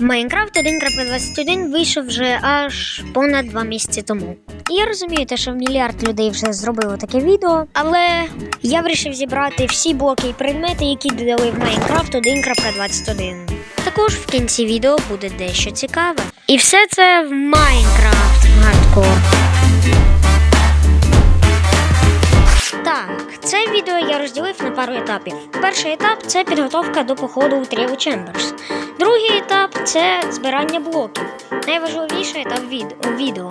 Майнкрафт 1.21 вийшов вже аж понад два місяці тому. І я розумію, те, що мільярд людей вже зробило таке відео, але я вирішив зібрати всі блоки і предмети, які додали в Майнкрафт 1.21. Також в кінці відео буде дещо цікаве. І все це в Майнкрафт Hardcore. Так, це відео я розділив на пару етапів. Перший етап це підготовка до походу у Тріо Chambers. Другий етап це збирання блоків. Найважливіший етап у відео.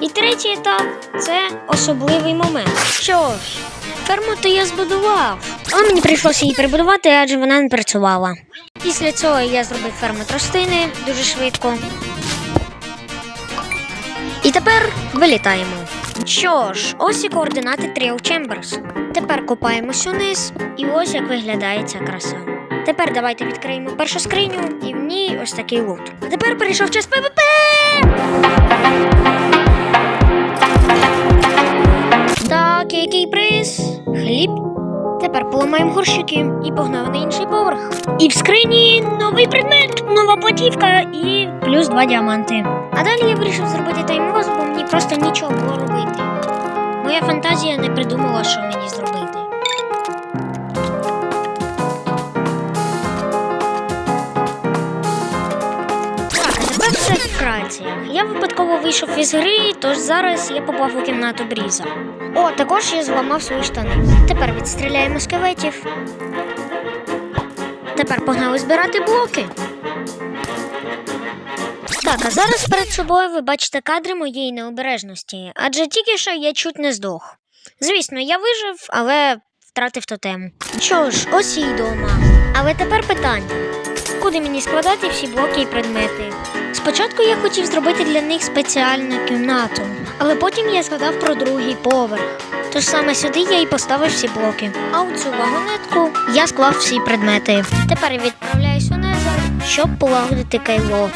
І третій етап це особливий момент. Що ж, ферму то я збудував. Але мені прийшлося її перебудувати, адже вона не працювала. Після цього я зробив ферму тростини дуже швидко. І тепер вилітаємо. Що ж, ось і координати Тріо Chambers. Тепер копаємось униз, і ось як виглядає ця краса. Тепер давайте відкриємо першу скриню, і в ній ось такий лут. А тепер перейшов час ПВП! Так, який приз? Хліб. Тепер поламаємо горщики і погнали на інший поверх. І в скрині новий предмет, нова платівка і плюс два діаманти. А далі я вирішив зробити таймоз, бо мені просто нічого було робити. Моя фантазія не придумала, що мені зробити. Вкратце. Я випадково вийшов із гри, тож зараз я попав у кімнату Бріза. О, також я зламав свої штани. Тепер відстріляємо скелетів. Тепер погнали збирати блоки. Так, а зараз перед собою ви бачите кадри моєї необережності, адже тільки що я чуть не здох. Звісно, я вижив, але втратив тотем. Що ж, ось і дома. Але тепер питання: куди мені складати всі блоки і предмети? Спочатку я хотів зробити для них спеціальну кімнату, але потім я згадав про другий поверх. Тож саме сюди я і поставив всі блоки. А у цю вагонетку я склав всі предмети. Тепер відправляюсь у Незер, щоб полагодити кайло.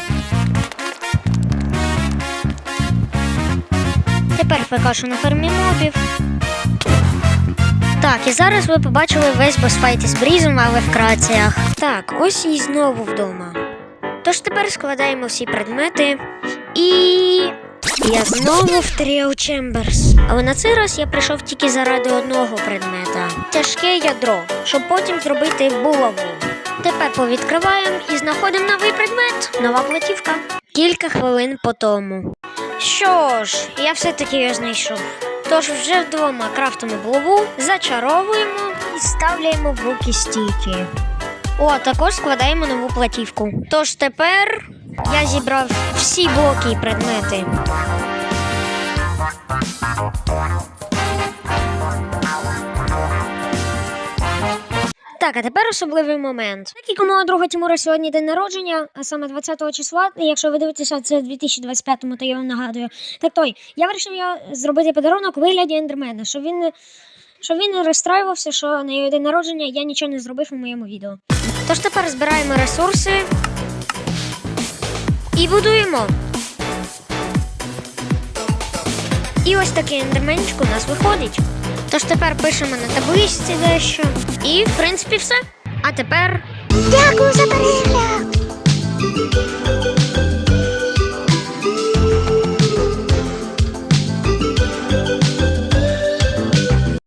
Тепер фекашу на фермі мобів. Так, і зараз ви побачили весь босфайт із брізом, але в краціях. Так, ось і знову вдома. Тож тепер складаємо всі предмети і. Я знову в Тріо Чемберс. Але на цей раз я прийшов тільки заради одного предмета тяжке ядро, щоб потім зробити булаву. Тепер повідкриваємо і знаходимо новий предмет, нова платівка. Кілька хвилин по тому. Що ж, я все-таки його знайшов. Тож вже вдома крафтимо булаву, зачаровуємо і ставляємо в руки стійки. О, також складаємо нову платівку. Тож тепер я зібрав всі блоки і предмети. Так, а тепер особливий момент. Так як у мого друга Тимура сьогодні день народження, а саме 20 числа, якщо ви дивитеся це в 2025-му, то я вам нагадую. Так той, я вирішив я зробити подарунок у вигляді ендермена, щоб він не щоб він не розстраювався, що на його день народження я нічого не зробив у моєму відео. Тож тепер збираємо ресурси і будуємо. І ось такий ендерменчик у нас виходить. Тож тепер пишемо на табличці дещо. І, в принципі, все. А тепер. Дякую за перегляд!